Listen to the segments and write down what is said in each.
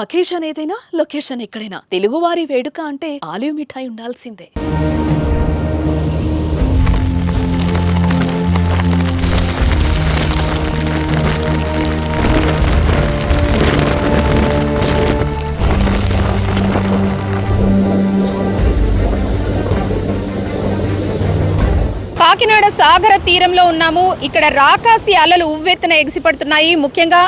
Occasion ఏదైనా location ఎక్కడైనా. తెలుగువారి వేడుక అంటే ఆలివ్ మిఠాయి ఉండాల్సిందే. కాకినాడ సాగర తీరంలో ఉన్నాము. ఇక్కడ రాకాసి అలలు ఉవ్వెత్తున ఎగిసిపడుతున్నాయి. ముఖ్యంగా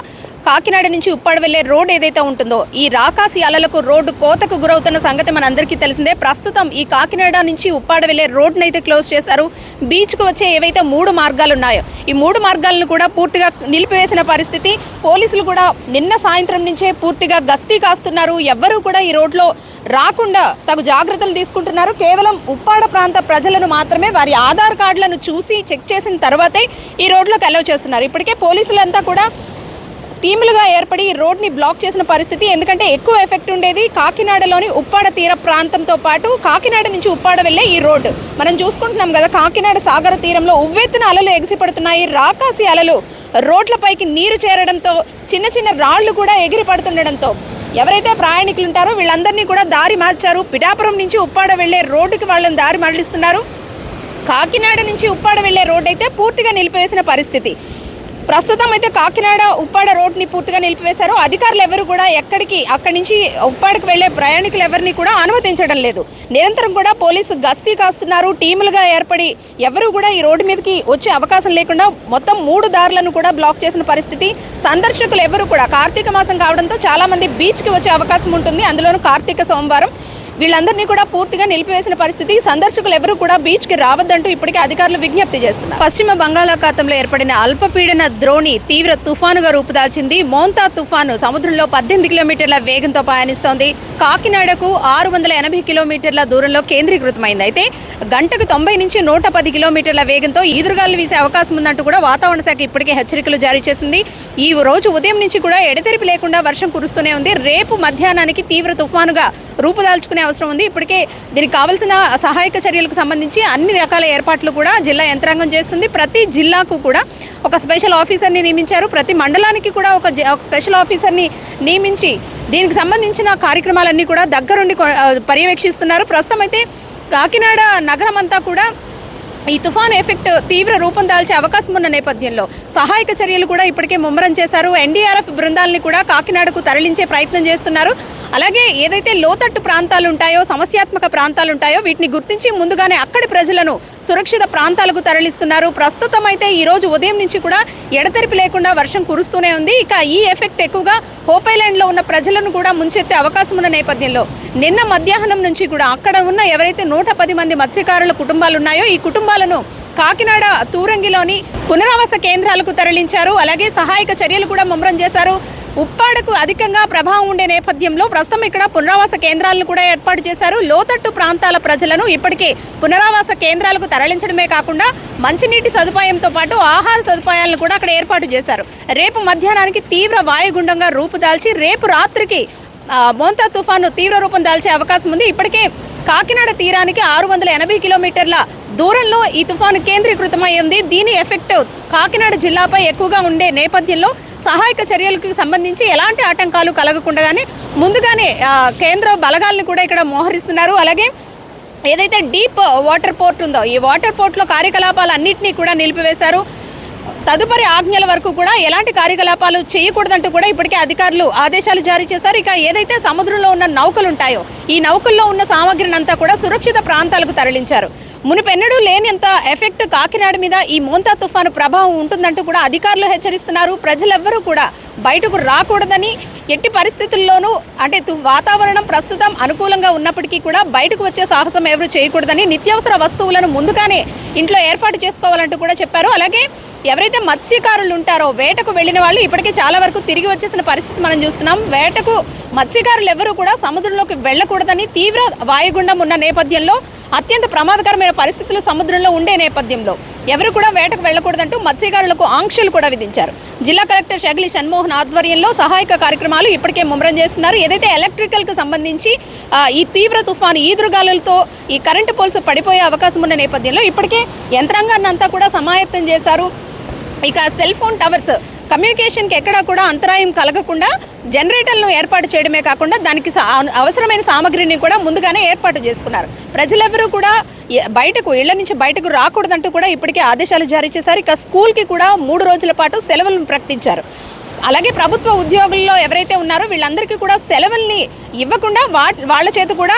కాకినాడ నుంచి ఉప్పాడ వెళ్ళే రోడ్ ఏదైతే ఉంటుందో ఈ రాకాసి అలలకు రోడ్డు కోతకు గురవుతున్న సంగతి మనందరికీ తెలిసిందే. ప్రస్తుతం ఈ కాకినాడ నుంచి ఉప్పాడ వెళ్ళే రోడ్డును అయితే క్లోజ్ చేశారు. బీచ్కు వచ్చే ఏవైతే మూడు మార్గాలు ఉన్నాయో ఈ మూడు మార్గాలను కూడా పూర్తిగా నిలిపివేసిన పరిస్థితి. పోలీసులు కూడా నిన్న సాయంత్రం నుంచే పూర్తిగా గస్తీ కాస్తున్నారు. ఎవ్వరూ కూడా ఈ రోడ్లో రాకుండా తగు జాగ్రత్తలు తీసుకుంటున్నారు. కేవలం ఉప్పాడ ప్రాంత ప్రజలను మాత్రమే వారి ఆధార్ కార్డులను చూసి చెక్ చేసిన తర్వాతే ఈ రోడ్లోకి అలౌ చేస్తున్నారు. ఇప్పటికే పోలీసులంతా కూడా టీములుగా ఏర్పడి రోడ్ని బ్లాక్ చేసిన పరిస్థితి. ఎందుకంటే ఎక్కువ ఎఫెక్ట్ ఉండేది కాకినాడలోని ఉప్పాడ తీర ప్రాంతంతో పాటు కాకినాడ నుంచి ఉప్పాడ వెళ్ళే ఈ రోడ్డు. మనం చూసుకుంటున్నాం కదా కాకినాడ సాగర తీరంలో ఉవ్వెత్తున అలలు ఎగిసిపడుతున్నాయి రాకాసి అలలు. రోడ్లపైకి నీరు చేరడంతో చిన్న చిన్న రాళ్ళు కూడా ఎగిరి పడుతుండడంతో. ఎవరైతే ప్రయాణికులు ఉంటారో వీళ్ళందరినీ కూడా దారి మార్చారు. పిఠాపురం నుంచి ఉప్పాడ వెళ్ళే రోడ్డుకి వాళ్ళని దారి మరలిస్తున్నారు. కాకినాడ నుంచి ఉప్పాడ వెళ్ళే రోడ్ అయితే పూర్తిగా నిలిపివేసిన పరిస్థితి. ప్రస్తుతం అయితే కాకినాడ ఉప్పాడ రోడ్ని పూర్తిగా నిలిపివేశారు. అధికారులు ఎవరు కూడా ఎక్కడికి అక్కడి నుంచి ఉప్పాడకు వెళ్ళే ప్రయాణికులు ఎవరిని కూడా అనుమతించడం లేదు. నిరంతరం కూడా పోలీసు గస్తీ కాస్తున్నారు. టీములుగా ఏర్పడి ఎవరు కూడా ఈ రోడ్డు మీదకి వచ్చే అవకాశం లేకుండా మొత్తం మూడు దారులను కూడా బ్లాక్ చేసిన పరిస్థితి. సందర్శకులు ఎవరు కూడా కార్తీక మాసం కావడంతో చాలా మంది బీచ్కి వచ్చే అవకాశం ఉంటుంది. అందులోనూ కార్తీక సోమవారం వీళ్ళందరినీ కూడా పూర్తిగా నిలిపివేసిన పరిస్థితి. సందర్శకులు ఎవరు కూడా బీచ్కి రావద్దంటూ ఇప్పటికే అధికారులు విజ్ఞప్తి చేస్తున్నారు. పశ్చిమ బంగాళాఖాతంలో ఏర్పడిన అల్పపీడన ద్రోణి తీవ్ర తుఫానుగా రూపుదాల్చింది. మోంతా తుఫాను సముద్రంలో పద్దెనిమిది కిలోమీటర్ల వేగంతో పయనిస్తోంది. కాకినాడకు ఆరు వందల ఎనభై కిలోమీటర్ల దూరంలో కేంద్రీకృతమైంది. అయితే గంటకు తొంభై నుంచి నూట పది కిలోమీటర్ల వేగంతో ఈదురుగాలు వీసే అవకాశం ఉందంటూ కూడా వాతావరణ శాఖ ఇప్పటికే హెచ్చరికలు జారీ చేసింది. ఈ రోజు ఉదయం నుంచి కూడా ఎడతెరిపి లేకుండా వర్షం కురుస్తూనే ఉంది. రేపు మధ్యాహ్నానికి తీవ్ర తుఫానుగా రూపుదాల్చుకునే అవసరం ఉంది. ఇప్పటికే దీనికి కావాల్సిన సహాయక చర్యలకు సంబంధించి అన్ని రకాల ఏర్పాట్లు కూడా జిల్లా యంత్రాంగం చేస్తుంది. ప్రతి జిల్లాకు కూడా ఒక స్పెషల్ ఆఫీసర్ని నియమించారు. ప్రతి మండలానికి కూడా ఒక జ- ఒక స్పెషల్ ఆఫీసర్ని నియమించి దీనికి సంబంధించిన కార్యక్రమాలన్నీ కూడా దగ్గరుండి పర్యవేక్షిస్తున్నారు. ప్రస్తుతం అయితే కాకినాడ నగరం అంతా కూడా ఈ తుఫాన్ ఎఫెక్ట్ తీవ్ర రూపం దాల్చే అవకాశం ఉన్న నేపథ్యంలో సహాయక చర్యలు కూడా ఇప్పటికే ముమ్మరం చేశారు. ఎన్డీఆర్ఎఫ్ బృందాలని కూడా కాకినాడకు తరలించే ప్రయత్నం చేస్తున్నారు. అలాగే ఏదైతే లోతట్టు ప్రాంతాలు ఉంటాయో సమస్యాత్మక ప్రాంతాలు ఉంటాయో వీటిని గుర్తించి ముందుగానే అక్కడి ప్రజలను సురక్షిత ప్రాంతాలకు తరలిస్తున్నారు. ప్రస్తుతం అయితే ఈ రోజు ఉదయం నుంచి కూడా ఎడతెరిపి లేకుండా వర్షం కురుస్తూనే ఉంది. ఇక ఈ ఎఫెక్ట్ ఎక్కువగా హోప్ ఐలాండ్లో ఉన్న ప్రజలను కూడా ముంచెత్తే అవకాశం ఉన్న నేపథ్యంలో నిన్న మధ్యాహ్నం నుంచి కూడా అక్కడ ఉన్న ఎవరైతే నూట పది మంది మత్స్యకారుల కుటుంబాలు ఉన్నాయో ఈ కుటుంబాలను కాకినాడ తూరంగిలోని పునరావాస కేంద్రాలకు తరలించారు. అలాగే సహాయక చర్యలు కూడా ముమ్మరం చేశారు. ఉప్పాడకు అధికంగా ప్రభావం ఉండే నేపథ్యంలో ప్రస్తుతం ఇక్కడ పునరావాస కేంద్రాలను కూడా ఏర్పాటు చేశారు. లోతట్టు ప్రాంతాల ప్రజలను ఇప్పటికే పునరావాస కేంద్రాలకు తరలించడమే కాకుండా మంచినీటి సదుపాయంతో పాటు ఆహార సదుపాయాలను కూడా అక్కడ ఏర్పాటు చేశారు. రేపు మధ్యాహ్నానికి తీవ్ర వాయుగుండంగా రూపుదాల్చి రేపు రాత్రికి మోంతా తుఫాను తీవ్ర రూపం దాల్చే అవకాశం ఉంది. ఇప్పటికే కాకినాడ తీరానికి ఆరు వందల ఎనభై కిలోమీటర్ల దూరంలో ఈ తుఫాను కేంద్రీకృతమై ఉంది. దీని ఎఫెక్ట్ కాకినాడ జిల్లాపై ఎక్కువగా ఉండే నేపథ్యంలో సహాయక చర్యలకు సంబంధించి ఎలాంటి ఆటంకాలు కలగకుండానే ముందుగానే కేంద్ర బలగాలను కూడా ఇక్కడ మోహరిస్తున్నారు. అలాగే ఏదైతే డీప్ వాటర్ పోర్ట్ ఉందో ఈ వాటర్ పోర్ట్లో కార్యకలాపాలు అన్నింటినీ కూడా నిలిపివేశారు. తదుపరి ఆజ్ఞల వరకు కూడా ఎలాంటి కార్యకలాపాలు చేయకూడదంటూ కూడా ఇప్పటికే అధికారులు ఆదేశాలు జారీ చేశారు. ఇక ఏదైతే సముద్రంలో ఉన్న నౌకలు ఉంటాయో ఈ నౌకల్లో ఉన్న సామగ్రిని అంతా కూడా సురక్షిత ప్రాంతాలకు తరలించారు. మునిపెన్నడూ లేనంత ఎఫెక్ట్ కాకినాడ మీద ఈ మోంతా తుఫాను ప్రభావం ఉంటుందంటూ కూడా అధికారులు హెచ్చరిస్తున్నారు. ప్రజలెవ్వరూ కూడా బయటకు రాకూడదని ఎట్టి పరిస్థితుల్లోనూ అంటే వాతావరణం ప్రస్తుతం అనుకూలంగా ఉన్నప్పటికీ కూడా బయటకు వచ్చే సాహసం ఎవరు చేయకూడదని నిత్యావసర వస్తువులను ముందుగానే ఇంట్లో ఏర్పాటు చేసుకోవాలంటూ కూడా చెప్పారు. అలాగే ఎవరైతే మత్స్యకారులు ఉంటారో వేటకు వెళ్ళిన వాళ్ళు ఇప్పటికే చాలా వరకు తిరిగి వచ్చేసిన పరిస్థితి మనం చూస్తున్నాం. వేటకు మత్స్యకారులు ఎవరు కూడా సముద్రంలోకి వెళ్ళకూడదని తీవ్ర వాయుగుండం ఉన్న నేపథ్యంలో అత్యంత ప్రమాదకరమైన పరిస్థితులు సముద్రంలో ఉండే నేపథ్యంలో ఎవరు కూడా వేటకు వెళ్ళకూడదంటూ మత్స్యకారులకు ఆంక్షలు కూడా విధించారు. జిల్లా కలెక్టర్ షగిలి షణ్మోహన్ ఆధ్వర్యంలో సహాయక కార్యక్రమాలు ఇప్పటికే ముమ్మరం చేస్తున్నారు. ఏదైతే ఎలక్ట్రికల్కి సంబంధించి ఈ తీవ్ర తుఫాను ఈదురుగాలులతో ఈ కరెంటు పోల్స్ పడిపోయే అవకాశం ఉన్న నేపథ్యంలో ఇప్పటికే యంత్రాంగాన్ని అంతా కూడా సమాయత్తం చేశారు. ఇక సెల్ ఫోన్ టవర్స్ కమ్యూనికేషన్కి ఎక్కడా కూడా అంతరాయం కలగకుండా జనరేటర్లను ఏర్పాటు చేయడమే కాకుండా దానికి అవసరమైన సామగ్రిని కూడా ముందుగానే ఏర్పాటు చేసుకున్నారు. ప్రజలెవరూ కూడా బయటకు ఇళ్ళ నుంచి బయటకు రాకూడదంటూ కూడా ఇప్పటికే ఆదేశాలు జారీ చేశారు. ఇక స్కూల్కి కూడా మూడు రోజుల పాటు సెలవులను ప్రకటించారు. అలాగే ప్రభుత్వ ఉద్యోగుల్లో ఎవరైతే ఉన్నారో వీళ్ళందరికీ కూడా సెలవుల్ని ఇవ్వకుండా వా వాళ్ళ చేత కూడా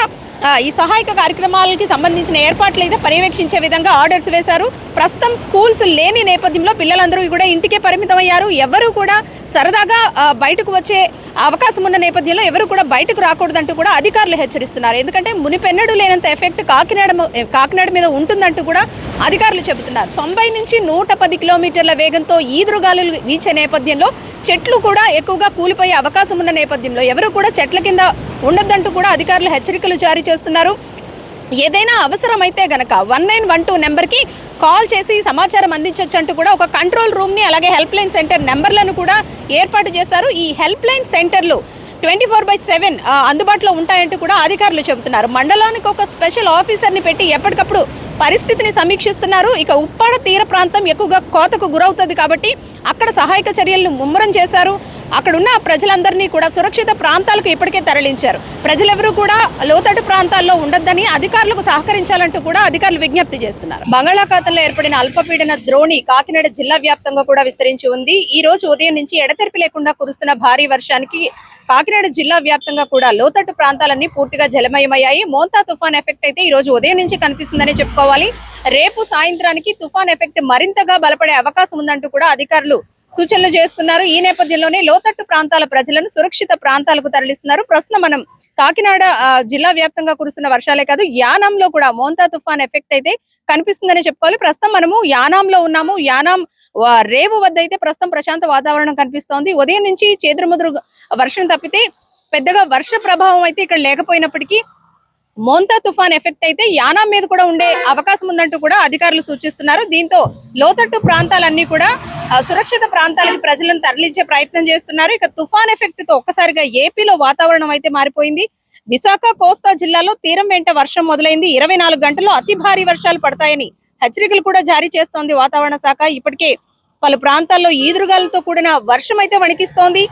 ఈ సహాయక కార్యక్రమాలకి సంబంధించిన ఏర్పాట్లు అయితే పర్యవేక్షించే విధంగా ఆర్డర్స్ వేశారు. ప్రస్తుతం స్కూల్స్ లేని నేపథ్యంలో పిల్లలందరూ కూడా ఇంటికే పరిమితం అయ్యారు కూడా సరదాగా బయటకు వచ్చే అవకాశం ఉన్న నేపథ్యంలో ఎవరు కూడా బయటకు రాకూడదంటూ కూడా అధికారులు హెచ్చరిస్తున్నారు. ఎందుకంటే మునిపెన్నడు లేనంత ఎఫెక్ట్ కాకినాడ కాకినాడ మీద ఉంటుందంటూ కూడా అధికారులు చెబుతున్నారు. తొంభై నుంచి నూట పది కిలోమీటర్ల వేగంతో ఈదురుగాలు వీచే నేపథ్యంలో చెట్లు కూడా ఎక్కువగా కూలిపోయే అవకాశం ఉన్న నేపథ్యంలో ఎవరు కూడా చెట్ల కింద ఉండొద్దంటూ కూడా అధికారులు హెచ్చరికలు జారీ చేస్తున్నారు. ఏదైనా అవసరమైతే గనక వన్ నైన్ వన్ టూ నెంబర్కి కాల్ చేసి సమాచారం అందించవచ్చు అంటూ కూడా ఒక కంట్రోల్ రూమ్ని అలాగే హెల్ప్ లైన్ సెంటర్ నెంబర్లను కూడా ఏర్పాటు చేశారు. ఈ హెల్ప్ లైన్ సెంటర్లు ట్వంటీ ఫోర్ బై సెవెన్ అందుబాటులో ఉంటాయంటూ కూడా అధికారులు చెబుతున్నారు. మండలానికి ఒక స్పెషల్ ఆఫీసర్ని పెట్టి ఎప్పటికప్పుడు పరిస్థితిని సమీక్షిస్తున్నారు. ఇక ఉప్పాడ తీర ప్రాంతం ఎక్కువగా కోతకు గురవుతుంది కాబట్టి అక్కడ సహాయక చర్యలను ముమ్మరం చేశారు. అక్కడున్న ప్రజలందరినీ కూడా సురక్షిత ప్రాంతాలకు ఇప్పటికే తరలించారు. ప్రజలెవరూ కూడా లోతట్టు ప్రాంతాల్లో ఉండొద్దని అధికారులకు సహకరించాలంటూ కూడా అధికారులు విజ్ఞప్తి చేస్తున్నారు. బంగాళాఖాతంలో ఏర్పడిన అల్పపీడన ద్రోణి కాకినాడ జిల్లా వ్యాప్తంగా కూడా విస్తరించి ఉంది. ఈ రోజు ఉదయం నుంచి ఎడతెరిపి లేకుండా కురుస్తున్న భారీ వర్షానికి కాకినాడ జిల్లా వ్యాప్తంగా కూడా లోతట్టు ప్రాంతాలన్నీ పూర్తిగా జలమయమయ్యాయి. మోంతా తుఫాన్ ఎఫెక్ట్ అయితే ఈ రోజు ఉదయం నుంచి కనిపిస్తుందని చెప్పుకోవాలి రేపు సాయంత్రానికి తుఫాన్ ఎఫెక్ట్ మరింతగా బలపడే అవకాశం ఉందంటూ కూడా అధికారులు సూచనలు చేస్తున్నారు. ఈ నేపథ్యంలోనే లోతట్టు ప్రాంతాల ప్రజలను సురక్షిత ప్రాంతాలకు తరలిస్తున్నారు. ప్రస్తుతం మనం కాకినాడ జిల్లా వ్యాప్తంగా కురుస్తున్న వర్షాలే కాదు యానాంలో కూడా మోంతా తుఫాన్ ఎఫెక్ట్ అయితే కనిపిస్తుందని చెప్పుకోవాలి. ప్రస్తుతం మనము యానాంలో ఉన్నాము. యానాం రేవు వద్ద అయితే ప్రస్తుతం ప్రశాంత వాతావరణం కనిపిస్తోంది. ఉదయం నుంచి చేదురుముదురు వర్షం తప్పితే పెద్దగా వర్ష ప్రభావం అయితే ఇక్కడ లేకపోయినప్పటికీ మోంతా తుఫాన్ ఎఫెక్ట్ అయితే యానాం మీద కూడా ఉండే అవకాశం ఉందంటూ కూడా అధికారులు సూచిస్తున్నారు. దీంతో లోతట్టు ప్రాంతాలన్నీ కూడా సురక్షిత ప్రాంతాలకు ప్రజలను తరలించే ప్రయత్నం చేస్తున్నారు. ఇక తుఫాన్ ఎఫెక్ట్తో ఒక్కసారిగా ఏపీలో వాతావరణం అయితే మారిపోయింది. విశాఖ కోస్తా జిల్లాలో తీరం వెంట వర్షం మొదలైంది. ఇరవై నాలుగు గంటల్లో అతి భారీ వర్షాలు పడతాయని హెచ్చరికలు కూడా జారీ చేస్తోంది వాతావరణ శాఖ. ఇప్పటికే పలు ప్రాంతాల్లో ఈదురుగాలతో కూడిన వర్షం అయితే వణికిస్తోంది.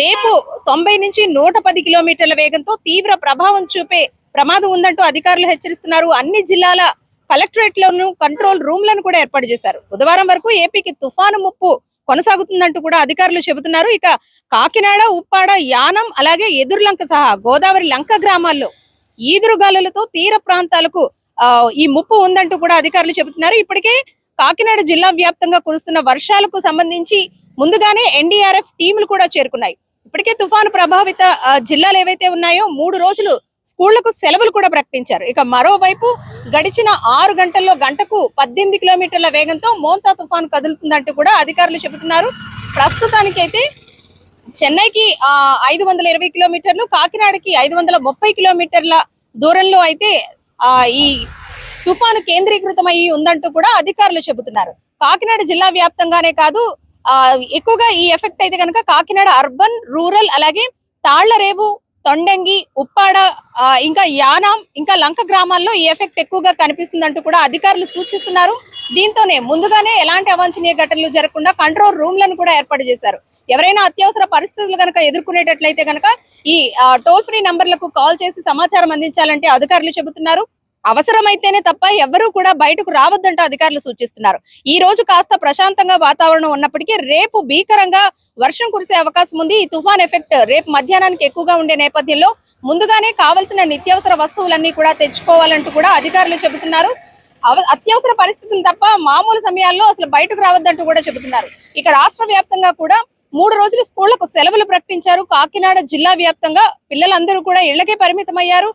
రేపు తొంభై నుంచి నూట పది కిలోమీటర్ల వేగంతో తీవ్ర ప్రభావం చూపే ప్రమాదం ఉందంటూ అధికారులు హెచ్చరిస్తున్నారు. అన్ని జిల్లాల కలెక్టరేట్లను కంట్రోల్ రూమ్లను కూడా ఏర్పాటు చేశారు. బుధవారం వరకు ఏపీకి తుఫాను ముప్పు కొనసాగుతుందంటూ కూడా అధికారులు చెబుతున్నారు. ఇక కాకినాడ ఉప్పాడ యానం అలాగే ఎదురులంక సహా గోదావరి లంక గ్రామాల్లో ఈదురుగాలులతో తీర ప్రాంతాలకు ఆ, ఈ ముప్పు ఉందంటూ కూడా అధికారులు చెబుతున్నారు. ఇప్పటికే కాకినాడ జిల్లా వ్యాప్తంగా కురుస్తున్న వర్షాలకు సంబంధించి ముందుగానే ఎన్డీఆర్ఎఫ్ టీములు కూడా చేరుకున్నాయి. ఇప్పటికే తుఫాను ప్రభావిత జిల్లాలు ఏవైతే ఉన్నాయో మూడు రోజులు స్కూళ్ళకు సెలవులు కూడా ప్రకటించారు. ఇక మరోవైపు గడిచిన ఆరు గంటల్లో గంటకు పద్దెనిమిది కిలోమీటర్ల వేగంతో మోంతా తుఫాను కదులుతుందంటూ కూడా అధికారులు చెబుతున్నారు. ప్రస్తుతానికైతే చెన్నైకి ఐదు వందల ఇరవై కిలోమీటర్లు కాకినాడకి ఐదు వందల ముప్పై కిలోమీటర్ల దూరంలో అయితే ఆ, ఈ తుఫాను కేంద్రీకృతమై ఉందంటూ కూడా అధికారులు చెబుతున్నారు. కాకినాడ జిల్లా వ్యాప్తంగానే కాదు ఎక్కువగా ఈ ఎఫెక్ట్ అయితే కనుక కాకినాడ అర్బన్ రూరల్ అలాగే తాళ్ళరేవు తొండంగి ఉప్పాడ ఇంకా యానాం ఇంకా లంక గ్రామాల్లో ఈ ఎఫెక్ట్ ఎక్కువగా కనిపిస్తుందంటూ కూడా అధికారులు సూచిస్తున్నారు. దీంతోనే ముందుగానే ఎలాంటి అవాంఛనీయ ఘటనలు జరగకుండా కంట్రోల్ రూమ్లను కూడా ఏర్పాటు చేశారు. ఎవరైనా అత్యవసర పరిస్థితులు కనుక ఎదుర్కొనేటట్లయితే కనుక ఈ టోల్ ఫ్రీ నంబర్లకు కాల్ చేసి సమాచారం అందించాలంటే అధికారులు చెబుతున్నారు. అవసరమైతేనే తప్ప ఎవరూ కూడా బయటకు రావద్దంటూ అధికారులు సూచిస్తున్నారు. ఈ రోజు కాస్త ప్రశాంతంగా వాతావరణం ఉన్నప్పటికీ రేపు భీకరంగా వర్షం కురిసే అవకాశం ఉంది. ఈ తుఫాన్ ఎఫెక్ట్ రేపు మధ్యాహ్నానికి ఎక్కువగా ఉండే నేపథ్యంలో ముందుగానే కావలసిన నిత్యావసర వస్తువులన్నీ కూడా తెచ్చుకోవాలంటూ కూడా అధికారులు చెబుతున్నారు. అత్యవసర పరిస్థితులు తప్ప మామూలు సమయాల్లో అసలు బయటకు రావద్దంటూ కూడా చెబుతున్నారు. ఇక రాష్ట్ర వ్యాప్తంగా కూడా మూడు రోజులు స్కూళ్ళకు సెలవులు ప్రకటించారు. కాకినాడ జిల్లా వ్యాప్తంగా పిల్లలందరూ కూడా ఇళ్ళకే పరిమితమయ్యారు.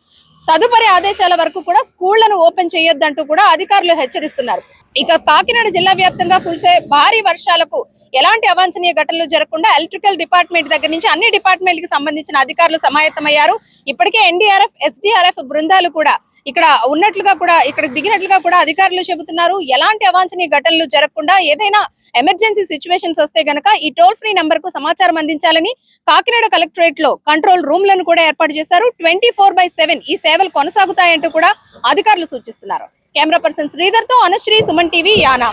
తదుపరి ఆదేశాల వరకు కూడా స్కూళ్ళను ఓపెన్ చేయొద్దంటూ కూడా అధికారులు హెచ్చరిస్తున్నారు. ఇక కాకినాడ జిల్లా వ్యాప్తంగా కురిసే భారీ వర్షాలకు ఎలాంటి అవాంఛనీయ ఘటనలు జరగకుండా ఎలక్ట్రికల్ డిపార్ట్మెంట్ దగ్గర నుంచి అన్ని డిపార్ట్మెంట్కి సంబంధించిన అధికారులు సమాయత్తమయ్యారు. ఇప్పటికే ఎన్డీఆర్ఎఫ్ ఎస్డీఆర్ఎఫ్ బృందాలు కూడా ఇక్కడ ఉన్నట్లుగా కూడా ఇక్కడ దిగినట్లుగా కూడా అధికారులు చెబుతున్నారు. ఎలాంటి అవాంఛనీయ ఘటనలు జరగకుండా ఏదైనా ఎమర్జెన్సీ సిచ్యువేషన్స్ వస్తే గనక ఈ టోల్ ఫ్రీ నెంబర్కు సమాచారం అందించాలని కాకినాడ కలెక్టరేట్లో కంట్రోల్ రూమ్లను కూడా ఏర్పాటు చేశారు. ట్వంటీ ఫోర్ బై సెవెన్ ఈ సేవలు కొనసాగుతాయంటూ కూడా అధికారులు సూచిస్తున్నారు. కెమెరా పర్సన్ శ్రీధర్తో అనుశ్రీ సుమన్ టీవీ యానా.